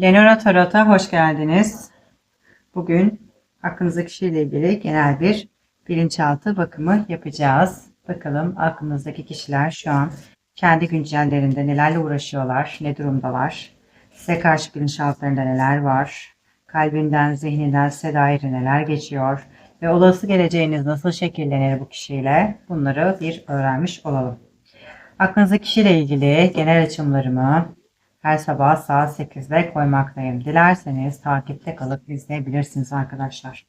Lenora Tarot'a hoş geldiniz. Bugün aklınızdaki kişiyle ilgili genel bir bilinçaltı bakımı yapacağız. Bakalım aklınızdaki kişiler şu an kendi güncellerinde nelerle uğraşıyorlar, ne durumdalar, size karşı bilinçaltlarında neler var, kalbinden, zihninden size dair neler geçiyor ve olası geleceğiniz nasıl şekillenir bu kişiyle bunları bir öğrenmiş olalım. Aklınızdaki kişiyle ilgili genel açımlarımı her sabah saat 8'de koymaktayım. Dilerseniz takipte kalıp izleyebilirsiniz arkadaşlar.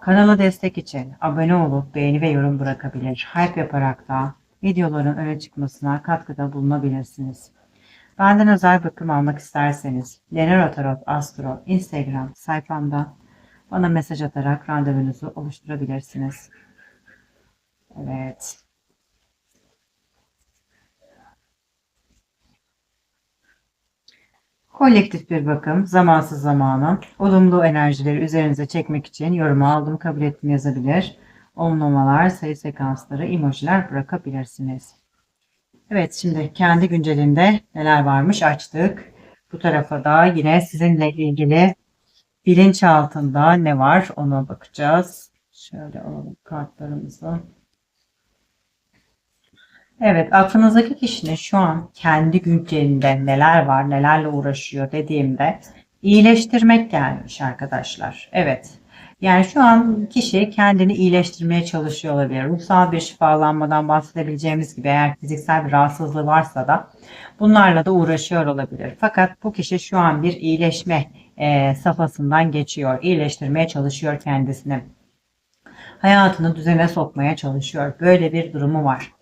Kanala destek için abone olup beğeni ve yorum bırakabilir. Hype yaparak da videoların öne çıkmasına katkıda bulunabilirsiniz. Benden özel bakım almak isterseniz Lenora Tarot Astro Instagram sayfamda bana mesaj atarak randevunuzu oluşturabilirsiniz. Evet. Kolektif bir bakım, zamansız zamanı, olumlu enerjileri üzerinize çekmek için yorumu aldım, kabul ettim yazabilir. Olumlamalar, sayı sekansları, emojiler bırakabilirsiniz. Evet, şimdi kendi güncelinde neler varmış açtık. Bu tarafa da yine sizinle ilgili bilinç altında ne var ona bakacağız. Şöyle alalım kartlarımızı. Evet, aklınızdaki kişinin şu an kendi güncelinde neler var, nelerle uğraşıyor dediğimde iyileştirmek gelmiş arkadaşlar. Evet. Yani şu an kişi kendini iyileştirmeye çalışıyor olabilir. Ruhsal bir şifalanmadan bahsedebileceğimiz gibi eğer fiziksel bir rahatsızlığı varsa da bunlarla da uğraşıyor olabilir. Fakat bu kişi şu an bir iyileşme e, safhasından geçiyor. İyileştirmeye çalışıyor kendisini. Hayatını düzene sokmaya çalışıyor. Böyle bir durumu var.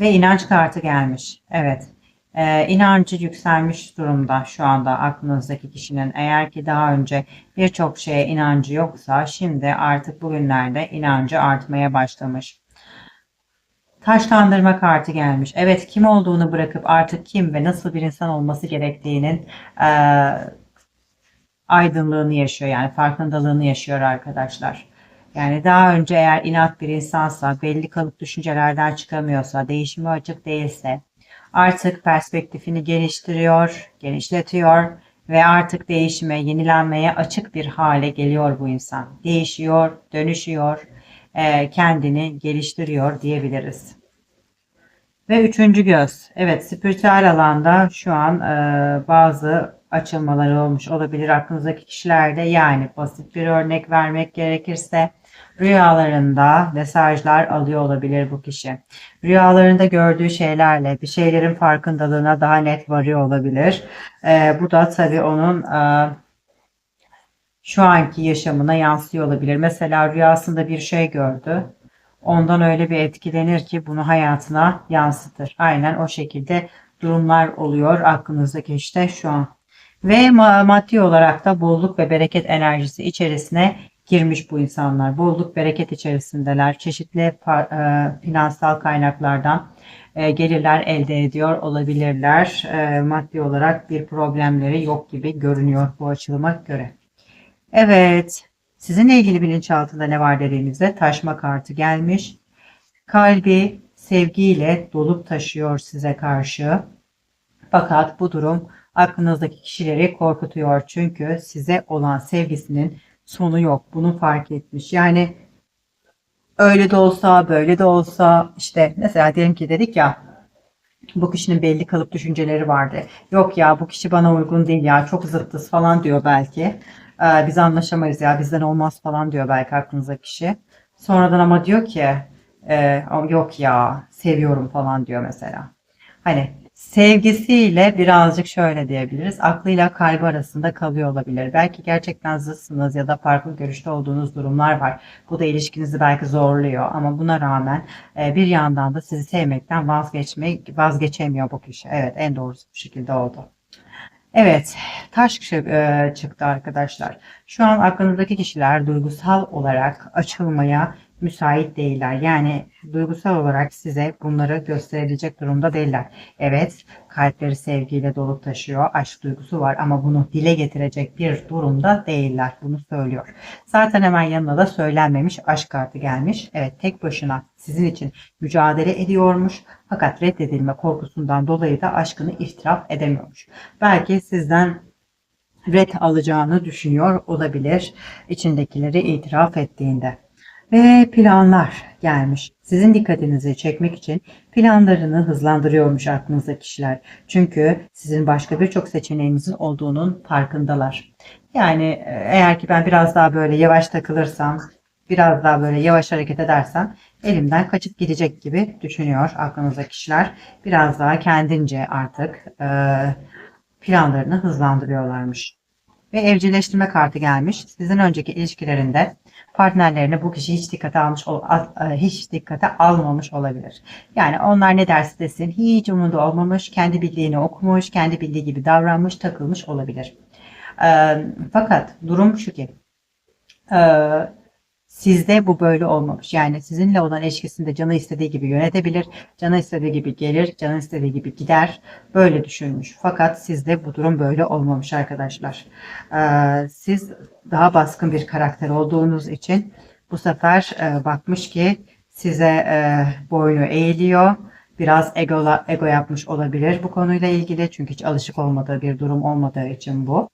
Ve inanç kartı gelmiş. Evet. Ee, inancı yükselmiş durumda şu anda aklınızdaki kişinin. Eğer ki daha önce birçok şeye inancı yoksa şimdi artık bugünlerde inancı artmaya başlamış. Taşlandırma kartı gelmiş. Evet kim olduğunu bırakıp artık kim ve nasıl bir insan olması gerektiğinin e, aydınlığını yaşıyor. Yani farkındalığını yaşıyor arkadaşlar. Yani daha önce eğer inat bir insansa, belli kalıp düşüncelerden çıkamıyorsa, değişime açık değilse artık perspektifini geliştiriyor, genişletiyor ve artık değişime, yenilenmeye açık bir hale geliyor bu insan. Değişiyor, dönüşüyor, e, kendini geliştiriyor diyebiliriz. Ve üçüncü göz. Evet, spiritüel alanda şu an e, bazı açılmaları olmuş olabilir aklınızdaki kişilerde. Yani basit bir örnek vermek gerekirse Rüyalarında mesajlar alıyor olabilir bu kişi. Rüyalarında gördüğü şeylerle bir şeylerin farkındalığına daha net varıyor olabilir. Ee, bu da tabii onun e, şu anki yaşamına yansıyor olabilir. Mesela rüyasında bir şey gördü. Ondan öyle bir etkilenir ki bunu hayatına yansıtır. Aynen o şekilde durumlar oluyor aklınızdaki işte şu an. Ve maddi olarak da bolluk ve bereket enerjisi içerisine girmiş bu insanlar. Bolluk bereket içerisindeler. Çeşitli e, finansal kaynaklardan e, gelirler elde ediyor olabilirler. E, maddi olarak bir problemleri yok gibi görünüyor bu açılıma göre. Evet, sizinle ilgili bilinçaltında ne var dediğimizde taşma kartı gelmiş. Kalbi sevgiyle dolup taşıyor size karşı. Fakat bu durum aklınızdaki kişileri korkutuyor. Çünkü size olan sevgisinin sonu yok. Bunu fark etmiş. Yani öyle de olsa böyle de olsa işte mesela diyelim ki dedik ya bu kişinin belli kalıp düşünceleri vardı. Yok ya bu kişi bana uygun değil ya çok zıttız falan diyor belki. Ee, biz anlaşamayız ya bizden olmaz falan diyor belki aklınıza kişi. Sonradan ama diyor ki e, yok ya seviyorum falan diyor mesela. Hani sevgisiyle birazcık şöyle diyebiliriz. Aklıyla kalbi arasında kalıyor olabilir. Belki gerçekten zıtsınız ya da farklı görüşte olduğunuz durumlar var. Bu da ilişkinizi belki zorluyor ama buna rağmen e, bir yandan da sizi sevmekten vazgeçmek vazgeçemiyor bu kişi. Evet en doğrusu bu şekilde oldu. Evet, taş e, çıktı arkadaşlar. Şu an aklınızdaki kişiler duygusal olarak açılmaya müsait değiller. Yani duygusal olarak size bunları gösterebilecek durumda değiller. Evet, kalpleri sevgiyle dolup taşıyor, aşk duygusu var ama bunu dile getirecek bir durumda değiller. Bunu söylüyor. Zaten hemen yanına da söylenmemiş aşk kartı gelmiş. Evet, tek başına sizin için mücadele ediyormuş. Fakat reddedilme korkusundan dolayı da aşkını itiraf edemiyormuş. Belki sizden ret alacağını düşünüyor olabilir içindekileri itiraf ettiğinde. Ve planlar gelmiş. Sizin dikkatinizi çekmek için planlarını hızlandırıyormuş aklınızdaki kişiler. Çünkü sizin başka birçok seçeneğinizin olduğunun farkındalar. Yani e, eğer ki ben biraz daha böyle yavaş takılırsam, biraz daha böyle yavaş hareket edersem elimden kaçıp gidecek gibi düşünüyor aklınızdaki kişiler. Biraz daha kendince artık e, planlarını hızlandırıyorlarmış. Ve evcilleştirme kartı gelmiş. Sizin önceki ilişkilerinde partnerlerine bu kişi hiç dikkate almış e, hiç dikkate almamış olabilir. Yani onlar ne derse desin hiç umurunda olmamış, kendi bildiğini okumuş, kendi bildiği gibi davranmış, takılmış olabilir. Fakat durum şu ki sizde bu böyle olmamış. Yani sizinle olan ilişkisinde canı istediği gibi yönetebilir, canı istediği gibi gelir, canı istediği gibi gider. Böyle düşünmüş. Fakat sizde bu durum böyle olmamış arkadaşlar. Ee, siz daha baskın bir karakter olduğunuz için bu sefer e, bakmış ki size e, boynu eğiliyor. Biraz ego, ego yapmış olabilir bu konuyla ilgili. Çünkü hiç alışık olmadığı bir durum olmadığı için bu.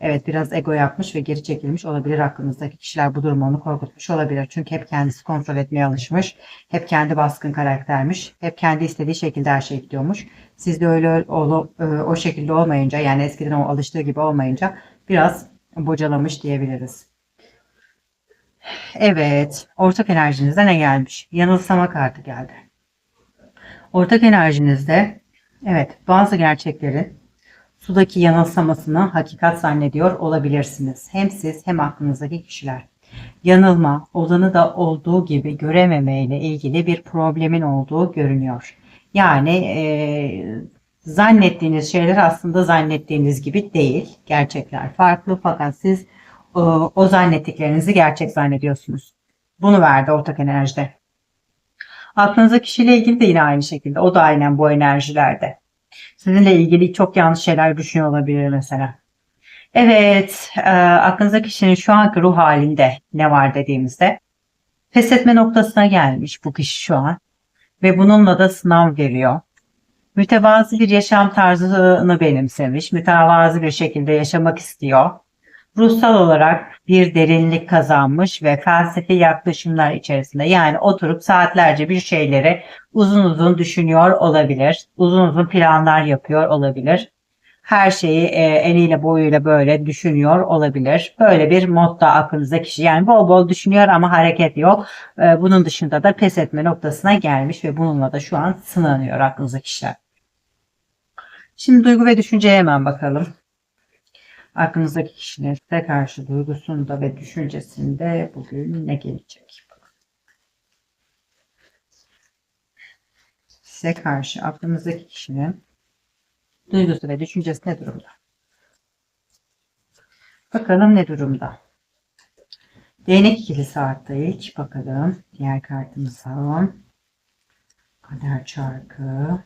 Evet biraz ego yapmış ve geri çekilmiş olabilir aklınızdaki kişiler bu durumu onu korkutmuş olabilir. Çünkü hep kendisi kontrol etmeye alışmış. Hep kendi baskın karaktermiş. Hep kendi istediği şekilde her şey gidiyormuş. Siz de öyle o, o şekilde olmayınca yani eskiden o alıştığı gibi olmayınca biraz bocalamış diyebiliriz. Evet ortak enerjinizde ne gelmiş? Yanılsama kartı geldi. Ortak enerjinizde evet bazı gerçeklerin sudaki yanılsamasını hakikat zannediyor olabilirsiniz. Hem siz hem aklınızdaki kişiler. Yanılma, olanı da olduğu gibi görememe ile ilgili bir problemin olduğu görünüyor. Yani e, zannettiğiniz şeyler aslında zannettiğiniz gibi değil. Gerçekler farklı fakat siz o, o zannettiklerinizi gerçek zannediyorsunuz. Bunu verdi ortak enerjide. Aklınızdaki kişiyle ilgili de yine aynı şekilde. O da aynen bu enerjilerde. Sizinle ilgili çok yanlış şeyler düşünüyor olabilir mesela. Evet, e, aklınızdaki kişinin şu anki ruh halinde ne var dediğimizde pes etme noktasına gelmiş bu kişi şu an ve bununla da sınav veriyor. Mütevazı bir yaşam tarzını benimsemiş, mütevazı bir şekilde yaşamak istiyor. Ruhsal olarak bir derinlik kazanmış ve felsefi yaklaşımlar içerisinde yani oturup saatlerce bir şeyleri uzun uzun düşünüyor olabilir. Uzun uzun planlar yapıyor olabilir. Her şeyi e, eniyle boyuyla böyle düşünüyor olabilir. Böyle bir modda aklınızda kişi yani bol bol düşünüyor ama hareket yok. E, bunun dışında da pes etme noktasına gelmiş ve bununla da şu an sınanıyor aklınızda kişiler. Şimdi duygu ve düşünceye hemen bakalım aklınızdaki kişinin size karşı duygusunda ve düşüncesinde bugün ne gelecek? Size karşı aklınızdaki kişinin duygusu ve düşüncesi ne durumda? Bakalım ne durumda? Değnek ikilisi arttı ilk. Bakalım diğer kartımıza. Kader çarkı.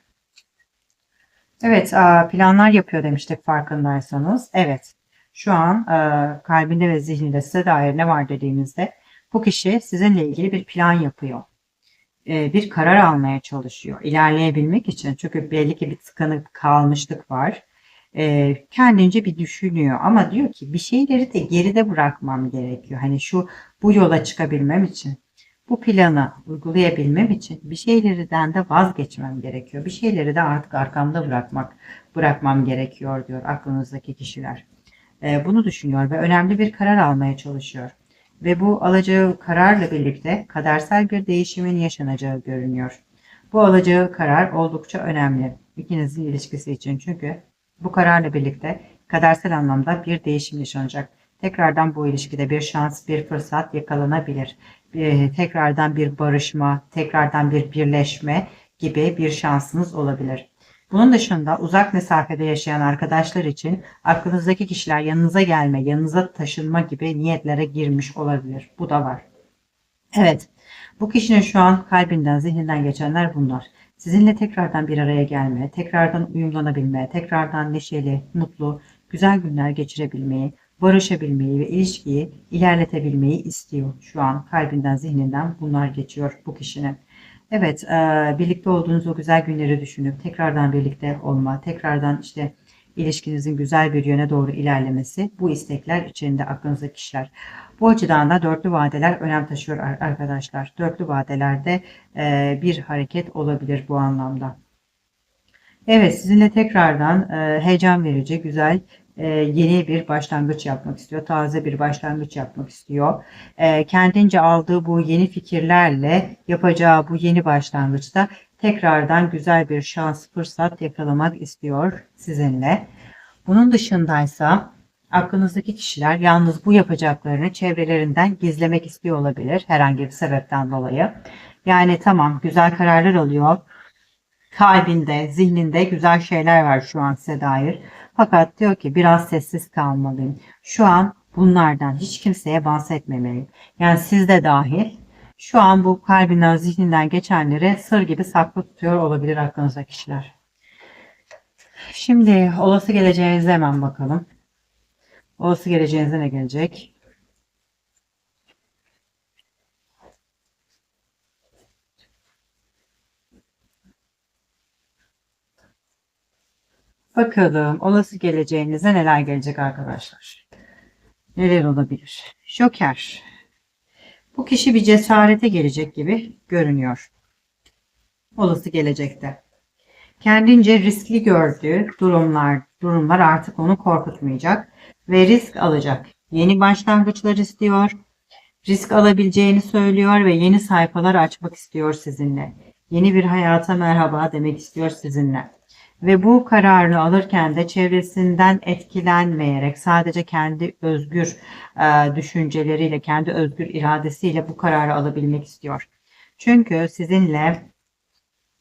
Evet planlar yapıyor demiştik farkındaysanız. Evet şu an e, kalbinde ve zihninde size dair ne var dediğimizde bu kişi sizinle ilgili bir plan yapıyor. E, bir karar almaya çalışıyor. İlerleyebilmek için çünkü belli ki bir tıkanık kalmışlık var. E, kendince bir düşünüyor ama diyor ki bir şeyleri de geride bırakmam gerekiyor. Hani şu bu yola çıkabilmem için bu planı uygulayabilmem için bir şeylerden de vazgeçmem gerekiyor. Bir şeyleri de artık arkamda bırakmak bırakmam gerekiyor diyor aklınızdaki kişiler. E, bunu düşünüyor ve önemli bir karar almaya çalışıyor. Ve bu alacağı kararla birlikte kadersel bir değişimin yaşanacağı görünüyor. Bu alacağı karar oldukça önemli ikinizin ilişkisi için çünkü bu kararla birlikte kadersel anlamda bir değişim yaşanacak. Tekrardan bu ilişkide bir şans, bir fırsat yakalanabilir. Bir, tekrardan bir barışma, tekrardan bir birleşme gibi bir şansınız olabilir. Bunun dışında uzak mesafede yaşayan arkadaşlar için aklınızdaki kişiler yanınıza gelme, yanınıza taşınma gibi niyetlere girmiş olabilir. Bu da var. Evet, bu kişinin şu an kalbinden, zihninden geçenler bunlar. Sizinle tekrardan bir araya gelme, tekrardan uyumlanabilme, tekrardan neşeli, mutlu, güzel günler geçirebilmeyi, barışabilmeyi ve ilişkiyi ilerletebilmeyi istiyor. Şu an kalbinden, zihninden bunlar geçiyor bu kişinin. Evet, e, birlikte olduğunuz o güzel günleri düşünüp tekrardan birlikte olma, tekrardan işte ilişkinizin güzel bir yöne doğru ilerlemesi bu istekler içinde aklınızdaki kişiler. Bu açıdan da dörtlü vadeler önem taşıyor arkadaşlar. Dörtlü vadelerde e, bir hareket olabilir bu anlamda. Evet sizinle tekrardan e, heyecan verici, güzel e, yeni bir başlangıç yapmak istiyor. Taze bir başlangıç yapmak istiyor. E, kendince aldığı bu yeni fikirlerle yapacağı bu yeni başlangıçta tekrardan güzel bir şans, fırsat yakalamak istiyor sizinle. Bunun dışındaysa aklınızdaki kişiler yalnız bu yapacaklarını çevrelerinden gizlemek istiyor olabilir herhangi bir sebepten dolayı. Yani tamam güzel kararlar alıyor. Kalbinde, zihninde güzel şeyler var şu an size dair. Fakat diyor ki biraz sessiz kalmalıyım. Şu an bunlardan hiç kimseye bahsetmemeliyim. Yani siz de dahil şu an bu kalbinden, zihninden geçenleri sır gibi saklı tutuyor olabilir aklınızdaki kişiler. Şimdi olası geleceğinize hemen bakalım. Olası geleceğinize ne gelecek? Bakalım olası geleceğinize neler gelecek arkadaşlar. Neler olabilir? Joker. Bu kişi bir cesarete gelecek gibi görünüyor. Olası gelecekte. Kendince riskli gördüğü durumlar, durumlar artık onu korkutmayacak ve risk alacak. Yeni başlangıçlar istiyor. Risk alabileceğini söylüyor ve yeni sayfalar açmak istiyor sizinle. Yeni bir hayata merhaba demek istiyor sizinle ve bu kararı alırken de çevresinden etkilenmeyerek sadece kendi özgür e, düşünceleriyle, kendi özgür iradesiyle bu kararı alabilmek istiyor. Çünkü sizinle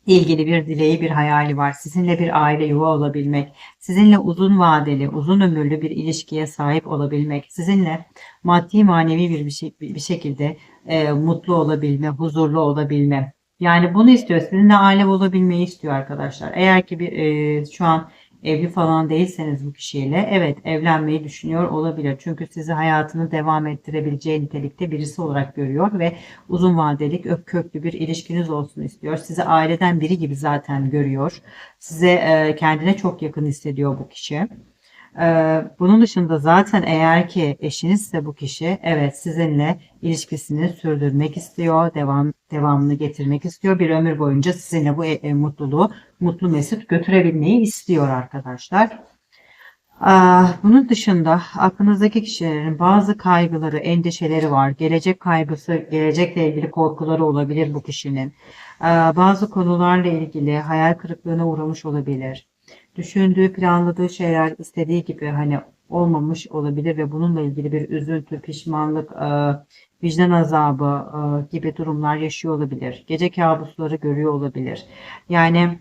ilgili bir dileği, bir hayali var. Sizinle bir aile yuva olabilmek, sizinle uzun vadeli, uzun ömürlü bir ilişkiye sahip olabilmek, sizinle maddi manevi bir, bir, şey, bir şekilde e, mutlu olabilme, huzurlu olabilme, yani bunu istiyor. Sizinle aile olabilmeyi istiyor arkadaşlar. Eğer ki bir e, şu an evli falan değilseniz bu kişiyle evet evlenmeyi düşünüyor olabilir. Çünkü sizi hayatını devam ettirebileceği nitelikte birisi olarak görüyor ve uzun vadelik ök köklü bir ilişkiniz olsun istiyor. Sizi aileden biri gibi zaten görüyor. Size e, kendine çok yakın hissediyor bu kişi. Ee, bunun dışında zaten eğer ki eşinizse bu kişi evet sizinle ilişkisini sürdürmek istiyor, devam devamını getirmek istiyor. Bir ömür boyunca sizinle bu e, e, mutluluğu mutlu mesut götürebilmeyi istiyor arkadaşlar. Bunun dışında aklınızdaki kişilerin bazı kaygıları, endişeleri var. Gelecek kaygısı, gelecekle ilgili korkuları olabilir bu kişinin. Bazı konularla ilgili hayal kırıklığına uğramış olabilir düşündüğü, planladığı şeyler istediği gibi hani olmamış olabilir ve bununla ilgili bir üzüntü, pişmanlık, e, vicdan azabı e, gibi durumlar yaşıyor olabilir. Gece kabusları görüyor olabilir. Yani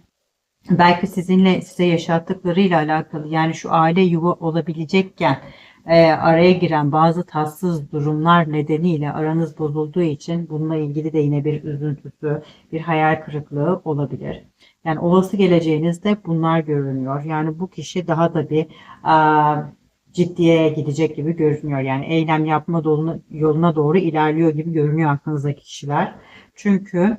belki sizinle size yaşattıklarıyla alakalı yani şu aile yuva olabilecekken e, araya giren bazı tatsız durumlar nedeniyle aranız bozulduğu için bununla ilgili de yine bir üzüntüsü, bir hayal kırıklığı olabilir. Yani olası geleceğinizde bunlar görünüyor. Yani bu kişi daha da bir a, ciddiye gidecek gibi görünüyor. Yani eylem yapma yoluna, yoluna doğru ilerliyor gibi görünüyor aklınızdaki kişiler. Çünkü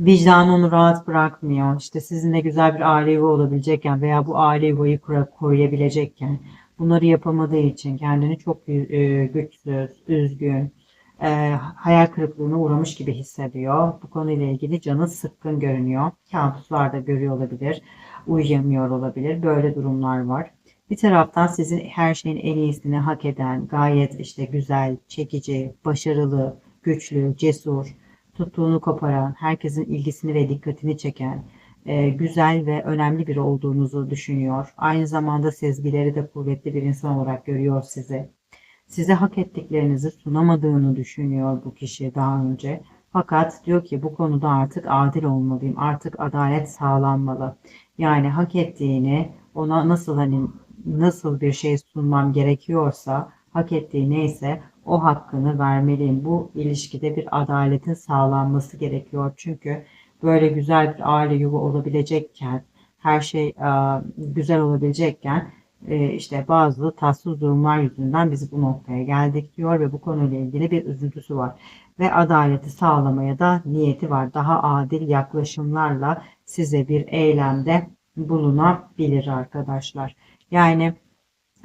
vicdanı onu rahat bırakmıyor. İşte sizinle güzel bir aile yuva olabilecekken veya bu aile yuvayı koruyabilecekken bunları yapamadığı için kendini çok e, güçsüz, üzgün, e, hayal kırıklığına uğramış gibi hissediyor. Bu konuyla ilgili canı sıkkın görünüyor. Kabuslarda görüyor olabilir. Uyuyamıyor olabilir. Böyle durumlar var. Bir taraftan sizin her şeyin en iyisini hak eden, gayet işte güzel, çekici, başarılı, güçlü, cesur, tuttuğunu koparan, herkesin ilgisini ve dikkatini çeken, e, güzel ve önemli biri olduğunuzu düşünüyor. Aynı zamanda sezgileri de kuvvetli bir insan olarak görüyor sizi size hak ettiklerinizi sunamadığını düşünüyor bu kişi daha önce. Fakat diyor ki bu konuda artık adil olmalıyım. Artık adalet sağlanmalı. Yani hak ettiğini ona nasıl hani nasıl bir şey sunmam gerekiyorsa hak ettiği neyse o hakkını vermeliyim. Bu ilişkide bir adaletin sağlanması gerekiyor. Çünkü böyle güzel bir aile yuva olabilecekken her şey güzel olabilecekken e, işte bazı tatsız durumlar yüzünden biz bu noktaya geldik diyor ve bu konuyla ilgili bir üzüntüsü var. Ve adaleti sağlamaya da niyeti var. Daha adil yaklaşımlarla size bir eylemde bulunabilir arkadaşlar. Yani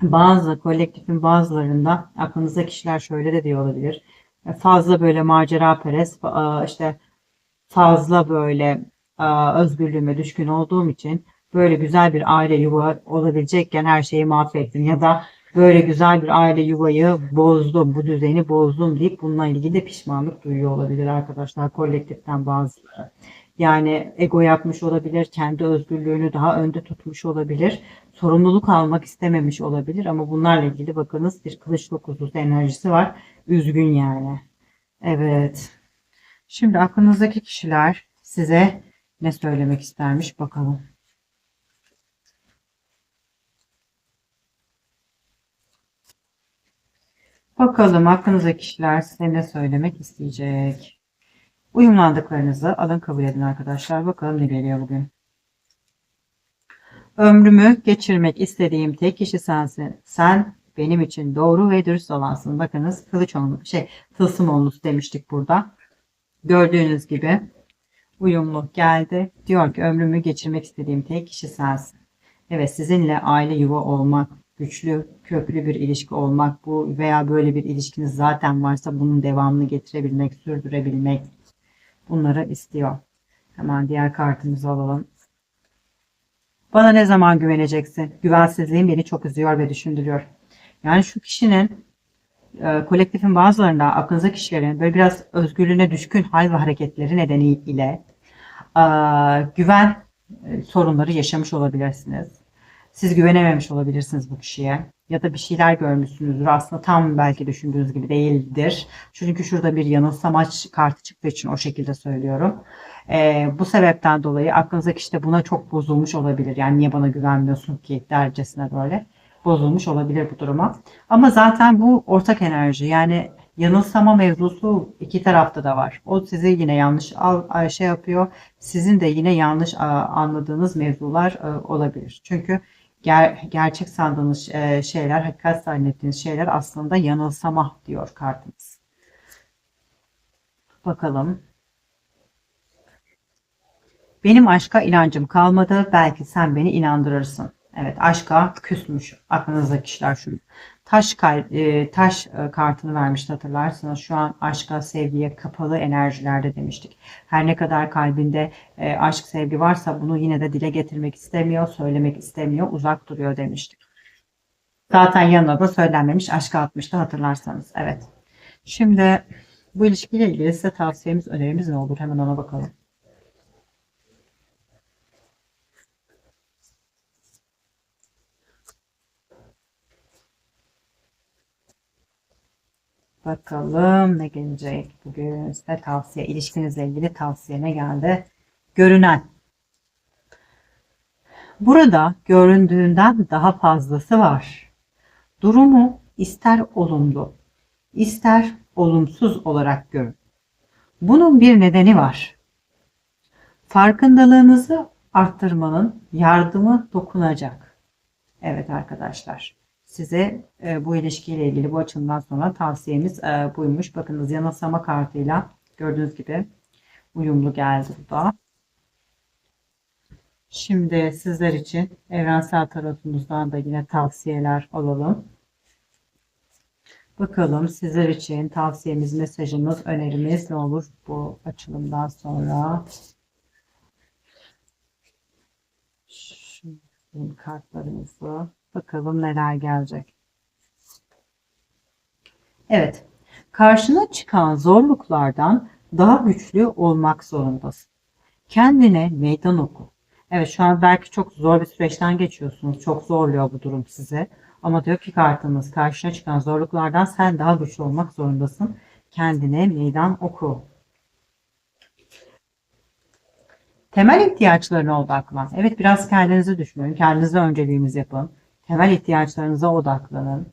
bazı kolektifin bazılarında aklınızda kişiler şöyle de diyor olabilir. Fazla böyle macera perest e, işte fazla böyle e, özgürlüğüme düşkün olduğum için böyle güzel bir aile yuva olabilecekken her şeyi mahvettim ya da böyle güzel bir aile yuvayı bozdum, bu düzeni bozdum deyip bununla ilgili de pişmanlık duyuyor olabilir arkadaşlar kolektiften bazıları. Yani ego yapmış olabilir, kendi özgürlüğünü daha önde tutmuş olabilir, sorumluluk almak istememiş olabilir ama bunlarla ilgili bakınız bir kılıç dokuzusu enerjisi var. Üzgün yani. Evet. Şimdi aklınızdaki kişiler size ne söylemek istermiş bakalım. Bakalım aklınızdaki kişiler size ne söylemek isteyecek. Uyumlandıklarınızı alın kabul edin arkadaşlar. Bakalım ne geliyor bugün. Ömrümü geçirmek istediğim tek kişi sensin. Sen benim için doğru ve dürüst olansın. Bakınız kılıç onlu, şey tılsım onlusu demiştik burada. Gördüğünüz gibi uyumlu geldi. Diyor ki ömrümü geçirmek istediğim tek kişi sensin. Evet sizinle aile yuva olmak, güçlü, köklü bir ilişki olmak bu veya böyle bir ilişkiniz zaten varsa bunun devamını getirebilmek, sürdürebilmek bunları istiyor. Hemen diğer kartımızı alalım. Bana ne zaman güveneceksin? Güvensizliğin beni çok üzüyor ve düşündürüyor. Yani şu kişinin e, kolektifin bazılarında aklınıza kişilerin böyle biraz özgürlüğüne düşkün hal ve hareketleri nedeniyle e, güven e, sorunları yaşamış olabilirsiniz. Siz güvenememiş olabilirsiniz bu kişiye. Ya da bir şeyler görmüşsünüzdür. Aslında tam belki düşündüğünüz gibi değildir. Çünkü şurada bir yanılsama kartı çıktığı için o şekilde söylüyorum. Ee, bu sebepten dolayı aklınızdaki işte buna çok bozulmuş olabilir. Yani niye bana güvenmiyorsun ki dercesine böyle bozulmuş olabilir bu duruma. Ama zaten bu ortak enerji. Yani yanılsama mevzusu iki tarafta da var. O sizi yine yanlış şey yapıyor. Sizin de yine yanlış anladığınız mevzular e, olabilir. Çünkü ger gerçek sandığınız e, şeyler, hakikat zannettiğiniz şeyler aslında yanılsama diyor kartımız. Bakalım. Benim aşka inancım kalmadı. Belki sen beni inandırırsın. Evet aşka küsmüş. Aklınızdaki kişiler şu. Taş, e, taş e, kartını vermişti hatırlarsınız. Şu an aşka, sevgiye kapalı enerjilerde demiştik. Her ne kadar kalbinde e, aşk, sevgi varsa bunu yine de dile getirmek istemiyor, söylemek istemiyor, uzak duruyor demiştik. Zaten yanına da söylenmemiş aşka atmıştı hatırlarsanız. Evet. Şimdi bu ilişkiyle ilgili size tavsiyemiz, önerimiz ne olur? Hemen ona bakalım. Bakalım ne gelecek bugün size tavsiye. ilişkinizle ilgili tavsiye ne geldi? Görünen. Burada göründüğünden daha fazlası var. Durumu ister olumlu, ister olumsuz olarak görün. Bunun bir nedeni var. Farkındalığınızı arttırmanın yardımı dokunacak. Evet arkadaşlar size e, bu ilişkiyle ilgili bu açımdan sonra tavsiyemiz e, buymuş. Bakınız yanılsama kartıyla gördüğünüz gibi uyumlu geldi bu da. Şimdi sizler için evrensel tarotumuzdan da yine tavsiyeler alalım. Bakalım sizler için tavsiyemiz, mesajımız, önerimiz ne olur bu açılımdan sonra. Şu kartlarımızı Bakalım neler gelecek. Evet. Karşına çıkan zorluklardan daha güçlü olmak zorundasın. Kendine meydan oku. Evet şu an belki çok zor bir süreçten geçiyorsunuz. Çok zorluyor bu durum size. Ama diyor ki kartımız karşına çıkan zorluklardan sen daha güçlü olmak zorundasın. Kendine meydan oku. Temel ihtiyaçlarına odaklan. Evet biraz kendinizi düşünün. Kendinize önceliğinizi yapın. Temel ihtiyaçlarınıza odaklanın.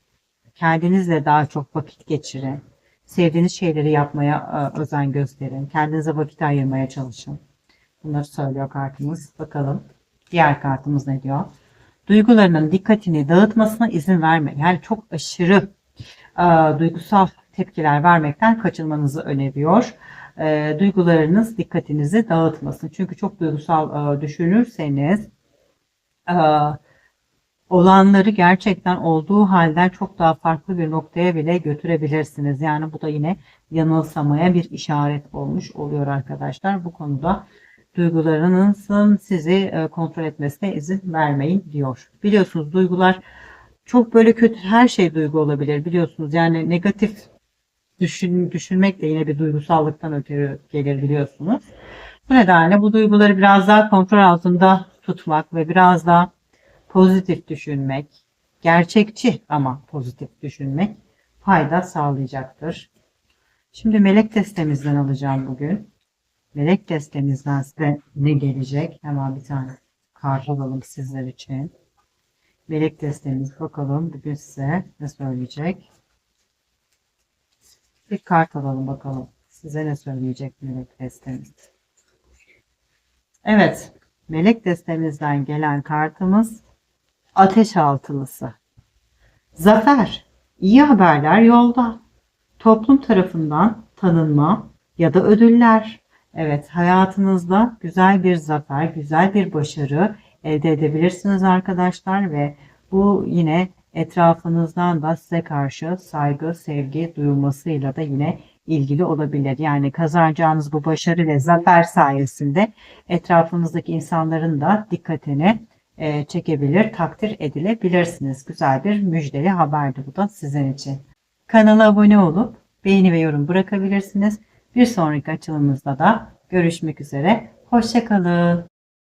Kendinizle daha çok vakit geçirin. Sevdiğiniz şeyleri yapmaya e, özen gösterin. Kendinize vakit ayırmaya çalışın. Bunları söylüyor kartımız. Bakalım diğer kartımız ne diyor? Duygularının dikkatini dağıtmasına izin verme. Yani çok aşırı e, duygusal tepkiler vermekten kaçınmanızı öneriyor. E, duygularınız dikkatinizi dağıtmasın. Çünkü çok duygusal e, düşünürseniz e, olanları gerçekten olduğu halden çok daha farklı bir noktaya bile götürebilirsiniz. Yani bu da yine yanılsamaya bir işaret olmuş oluyor arkadaşlar. Bu konuda duygularınızın sizi e, kontrol etmesine izin vermeyin diyor. Biliyorsunuz duygular çok böyle kötü her şey duygu olabilir biliyorsunuz. Yani negatif düşün, düşünmek de yine bir duygusallıktan ötürü gelir biliyorsunuz. Bu nedenle bu duyguları biraz daha kontrol altında tutmak ve biraz daha pozitif düşünmek, gerçekçi ama pozitif düşünmek fayda sağlayacaktır. Şimdi melek destemizden alacağım bugün. Melek destemizden size ne gelecek? Hemen bir tane kart alalım sizler için. Melek destemiz bakalım bugün size ne söyleyecek? Bir kart alalım bakalım. Size ne söyleyecek melek destemiz? Evet. Melek destemizden gelen kartımız Ateş altılısı. Zafer. İyi haberler yolda. Toplum tarafından tanınma ya da ödüller. Evet, hayatınızda güzel bir zafer, güzel bir başarı elde edebilirsiniz arkadaşlar ve bu yine etrafınızdan da size karşı saygı, sevgi duyulmasıyla da yine ilgili olabilir. Yani kazanacağınız bu başarı ve zafer sayesinde etrafınızdaki insanların da dikkatini e, çekebilir, takdir edilebilirsiniz. Güzel bir müjdeli haberdi bu da sizin için. Kanala abone olup beğeni ve yorum bırakabilirsiniz. Bir sonraki açılımımızda da görüşmek üzere. Hoşçakalın.